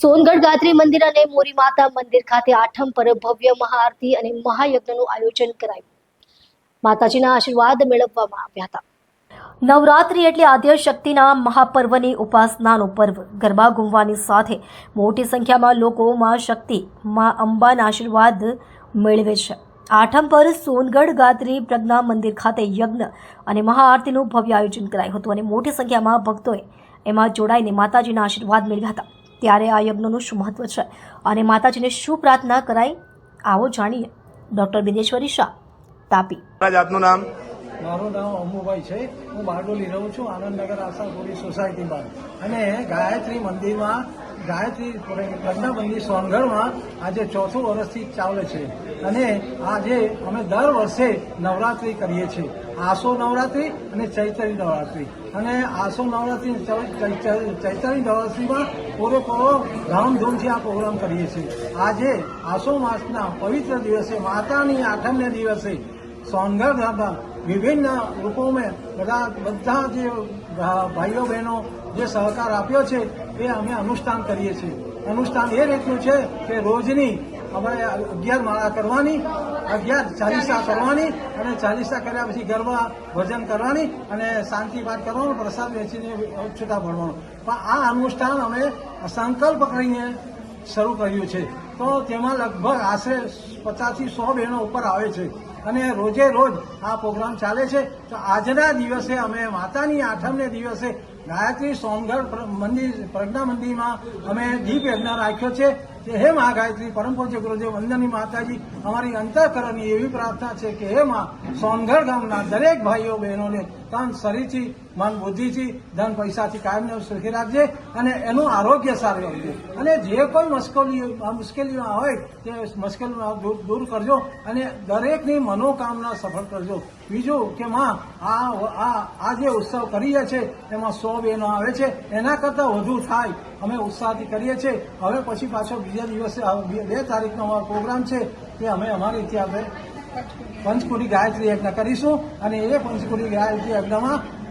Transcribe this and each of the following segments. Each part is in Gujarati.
સોનગઢ ગાત્રી મંદિર અને મોરી માતા મંદિર ખાતે આઠમ પર ભવ્ય મહાઆરતી અને મહાયજ્ઞનું આયોજન કરાયું. માતાજીના આશીર્વાદ મેળવવામાં આવ્યા હતા. નવરાત્રી એટલે આદ્ય શક્તિના મહાપર્વની ઉપાસનાનો પર્વ. ગરબા ઘૂમવાની સાથે મોટી સંખ્યામાં લોકો માં શક્તિ. માં અંબાના આશીર્વાદ મેળવે છે. આઠમ પર સોનગઢ ગાત્રી પ્રજ્ઞા મંદિર ખાતે યજ્ઞ અને મહાઆરતીનું ભવ્ય આયોજન કરાયું હતું અને મોટી સંખ્યામાં ભક્તોએ એમાં જોડાઈને માતાજીના આશીર્વાદ મેળવ્યા હતા. ત્યારે આ યજ્ઞનું શું મહત્વ છે? અને માતાજીને શું પ્રાર્થના કરાય આવો જાણીએ. ડૉક્ટર બિદેશ્વરી શાહ તાપી. જાતનું નામ? મારું નામ અમુભાઈ છે. હું બારડોલી રહું છું આનંદનગર આશાપુરી સોસાયટીમાં. અને ગાયત્રી મંદિરમાં ગાયત્રી પ્રજ્ઞા મંદિર સોનગઢમાં આજે ચોથું વર્ષથી ચાલે છે. અને આજે અમે દર વર્ષે નવરાત્રિ કરીએ છીએ. આસો નવરાત્રિ અને ચૈતરી નવરાત્રિ. અને આસો નવરાત્રિ ચૈતરી નવરાત્રિમાં પૂરેપૂરો ધામધૂમથી આ પ્રોગ્રામ કરીએ છીએ. આજે આસો માસના પવિત્ર દિવસે, માતાની આઠમને દિવસે સોનગઢ વિભિન્ન રૂપોમાં બધા બધા જે ભાઈઓ બહેનો જે સહકાર આપ્યો છે, એ અમે અનુષ્ઠાન કરીએ છીએ. અનુષ્ઠાન એ રીતનું છે કે રોજની અમારે અગિયાર માળા કરવાની, અગિયાર ચાલીસા કરવાની અને ચાલીસા કર્યા પછી ગરબા ભજન કરવાની અને શાંતિ પાઠ કરવાનો, પ્રસાદ વેચીને છૂટા ભરવાનો પણ આ અનુષ્ઠાન અમે સંકલ્પ કરીને શરૂ કર્યું છે. તો તેમાં લગભગ આશરે પચાસથી સો બહેનો ઉપર આવે છે. અને રોજે રોજ આ પ્રોગ્રામ ચાલે છે. તો આજના દિવસે અમે માતાની આઠમને દિવસે ગાયત્રી સોમગઢ મંદિર, પ્રજ્ઞા મંદિરમાં અમે દીપ યજ્ઞ રાખ્યો છે. કે હે મા ગાયત્રી, પરમ પૂજ્ય ગુરુદેવ વંદની માતાજી, અમારી અંતઃકરણની એવી પ્રાર્થના છે કે હે માં સોનગઢ ગામના દરેક ભાઈઓ, બહેનોને તન શરીરથી, મન બુદ્ધિથી, ધન પૈસાથી કાયમને સુખી રાખજે અને એનું આરોગ્ય સારું રાખજે. અને જે કોઈ મુશ્કેલીઓ મુશ્કેલીઓ હોય, તે મુશ્કેલીઓ દૂર કરજો અને દરેકની મનોકામના સફળ કરજો. બીજું કે માં, આ આ જે ઉત્સવ કરીએ છીએ એમાં સો બહેનો આવે છે એના કરતાં વધુ થાય. અમે ઉત્સાહથી કરીએ છીએ. હવે પછી પાછો બીજા દિવસે બે તારીખનો અમારો પ્રોગ્રામ છે તે અમે અમારી રીતે આપણે પંચકુટી ગાયત્રી યજ્ઞ કરીશું અને એ પંચકુટી ગાયત્રી યજ્ઞમાં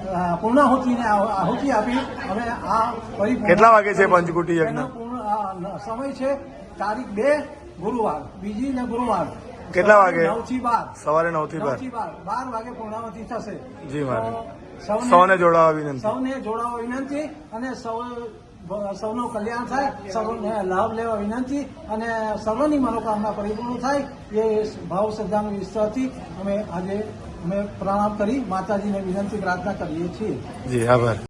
પૂર્ણાહુતિને આહુતિ આપી અમે આ પરિપૂર્ણ- કેટલા વાગે છે પંચકુટી યજ્ઞ? પૂર્ણ, સમય છે તારીખ બે ગુરુવાર. બીજી ને ગુરુવાર. કેટલા વાગે? નવથી બાર. સવારે નવથી બાર. બાર વાગે પૂર્ણાહુતિ થશે. જી મહારાજ. સૌને જોડાવા વિનંતી. સૌને જોડાવા વિનંતી અને સૌ સૌનું કલ્યાણ થાય સૌને લાભ લેવા વિનંતી અને સર્વની મનોકામના પરિપૂર્ણ થાય એ ભાવ શ્રદ્ધાના વિશ્વાસથી અમે આજે અમે પ્રણામ કરી માતાજીને વિનંતી પ્રાર્થના કરીએ છીએ. જી આભાર.